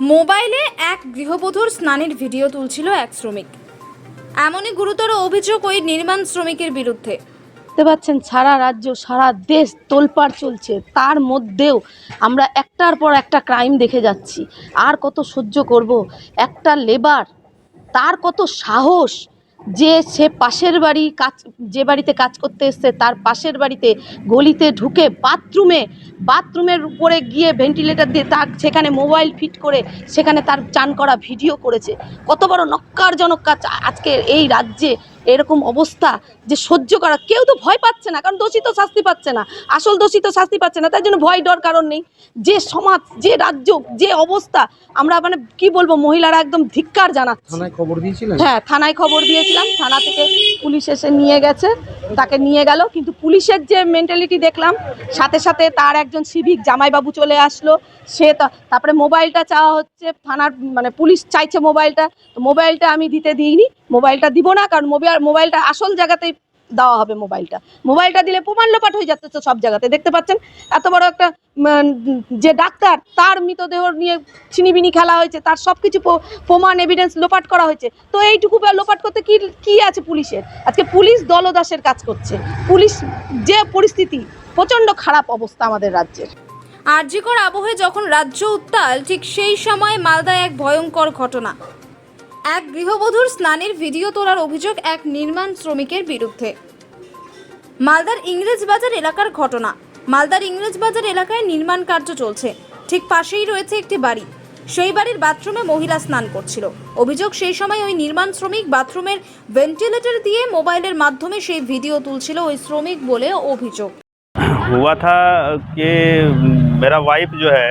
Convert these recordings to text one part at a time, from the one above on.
মোবাইলে এক গৃহবধূর স্নানের ভিডিও তুলছিল এক শ্রমিক। এমনই গুরুতর অভিযোগ ওই নির্মাণ শ্রমিকের বিরুদ্ধে। দেখতে পাচ্ছেন, সারা রাজ্য, সারা দেশ তোলপাড় চলছে। তার মধ্যেও আমরা একটার পর একটা ক্রাইম দেখে যাচ্ছি। আর কত সহ্য করব? একটা লেবার, তার কত সাহস? যে সে পাশের বাড়ি কাজ, যে বাড়িতে কাজ করতে এসছে, তার পাশের বাড়িতে গলিতে ঢুকে বাথরুমে, বাথরুমের উপরে গিয়ে ভেন্টিলেটার দিয়ে তার সেখানে মোবাইল ফিট করে সেখানে তার চান করা ভিডিও করেছে। কত বড় নক্কারজনক কাজ আজকে এই রাজ্যে। এরকম অবস্থা যে সহ্য করা কেউ তো ভয় পাচ্ছে না কারণ দোষী তো শাস্তি পাচ্ছে না আসল দোষী তো শাস্তি পাচ্ছে না তার জন্য ভয় ডর কারণ নেই। যে সমাজ যে রাজ্য যে অবস্থা আমরা মানে কি বলব মহিলারা একদম ধিক্কার জানাচ্ছে। থানায় খবর দিয়েছিলেন? হ্যাঁ থানায় খবর দিয়েছিলাম থানা থেকে পুলিশ এসে নিয়ে গেছে তাকে নিয়ে গেল কিন্তু পুলিশের যে মেন্টালিটি দেখলাম সাথে সাথে তার একজন সিভিক জামাইবাবু চলে আসলো সে তারপরে মোবাইলটা চাওয়া হচ্ছে থানার মানে পুলিশ চাইছে মোবাইলটা তো মোবাইলটা আমি দিতে দিইনি মোবাইলটা দিব না, কারণ মোবাইল, মোবাইলটা আসল জায়গাতেই দেওয়া হবে মোবাইলটা। মোবাইলটা দিলে প্রমাণ লোপাট হয়ে যাচ্ছে সব জায়গাতে, দেখতে পাচ্ছেন? এত বড় একটা যে ডাক্তার, তার মৃতদেহ নিয়ে ছিনিবিনি খেলা হয়েছে, তার সব কিছু প্রমাণ এভিডেন্স লোপাট করা হয়েছে। তো এইটুকু লোপাট করতে কি কি আছে পুলিশের? আজকে পুলিশ দলদাসের কাজ করছে। পুলিশ যে পরিস্থিতি, প্রচণ্ড খারাপ অবস্থা আমাদের রাজ্যের। আরজিকর আবহে যখন রাজ্য উত্তাল, ঠিক সেই সময় মালদায় এক ভয়ঙ্কর ঘটনা। এক গৃহবধূর স্নানের ভিডিও তোলার অভিযোগ এক নির্মাণ শ্রমিকের বিরুদ্ধে মালদার ইংরেজবাজার এলাকার ঘটনা মালদার ইংরেজবাজার এলাকায় নির্মাণ কার্য চলছে ঠিক পাশেই রয়েছে একটি বাড়ি সেই বাড়ির বাথরুমে মহিলা স্নান করছিল অভিযোগ সেই সময় ওই নির্মাণ শ্রমিক বাথরুমের ভেন্টিলেটর দিয়ে মোবাইলের মাধ্যমে সেই ভিডিও তুলছিল ওই শ্রমিক বলে অভিযোগ हुआ था कि मेरा वाइफ जो है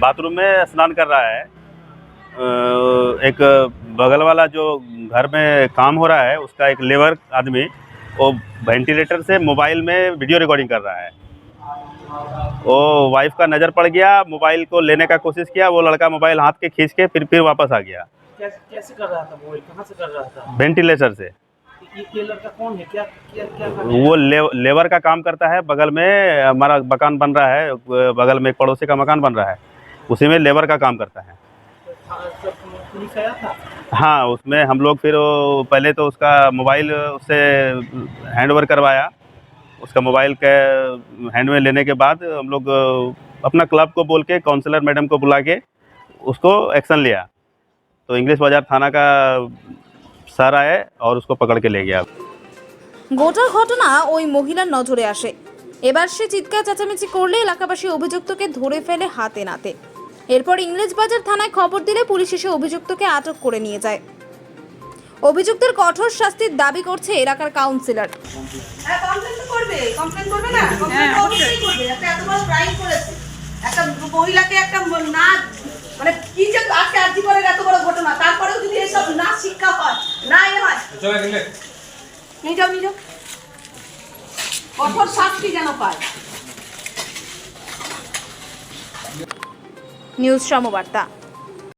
बाथरूम में स्नान कर रहा है अ, एक बगल वाला जो घर में काम हो रहा है उसका एक लेबर आदमी वो वेंटिलेटर से मोबाइल में वीडियो रिकॉर्डिंग कर रहा है। वो वाइफ का नज़र पड़ गया मोबाइल को लेने का कोशिश किया वो लड़का मोबाइल हाथ के खींच के फिर फिर वापस आ गया। कैसे कैसे कर रहा था मोबाइल कहाँ से कर रहा था? वेंटिलेटर से। ये ये लड़का कौन है? क्या क्या क्या वो ले, लेबर का काम करता है बगल में हमारा मकान बन रहा है बगल में एक पड़ोसी का मकान बन रहा है उसी में लेबर का काम करता है। आया था हाँ उसमें हम लोग फिर वो पहले तो उसका मोबाइल उससे हैंड ओवर करवाया उसका मोबाइल के हैंड में लेने के बाद हम लोग अपना क्लब को बोल के काउंसलर मैडम को बुला के उसको एक्शन लिया तो इंग्लिश बाज़ार थाना का सर आए और उसको पकड़ के ले गया গোটা ঘটনা ওই মহিলার নজরে আসে এবার সে চিৎকার চেঁচামেচি করলে এলাকাবাসী অভিযুক্তকে ধরে ফেলে হাতে নাতে এরপর ইংরেজবাজার থানায় খবর দিলে পুলিশ এসে অভিযুক্তকে আটক করে নিয়ে যায়। অভিযুক্তের কঠোর শাস্তির দাবি করছে এলাকার কাউন্সিলর। হ্যাঁ একটা মহিলাকে একটা না মানে কি যে আজকে আর্জি করে এত বড় ঘটনা তারপরেও যদি এসব না শিক্ষা হয় না এ হয় নিয়ে যাও নিয়ে যাও। কঠোর শাস্তি যেন পায়। নিউজ সমবার্তা।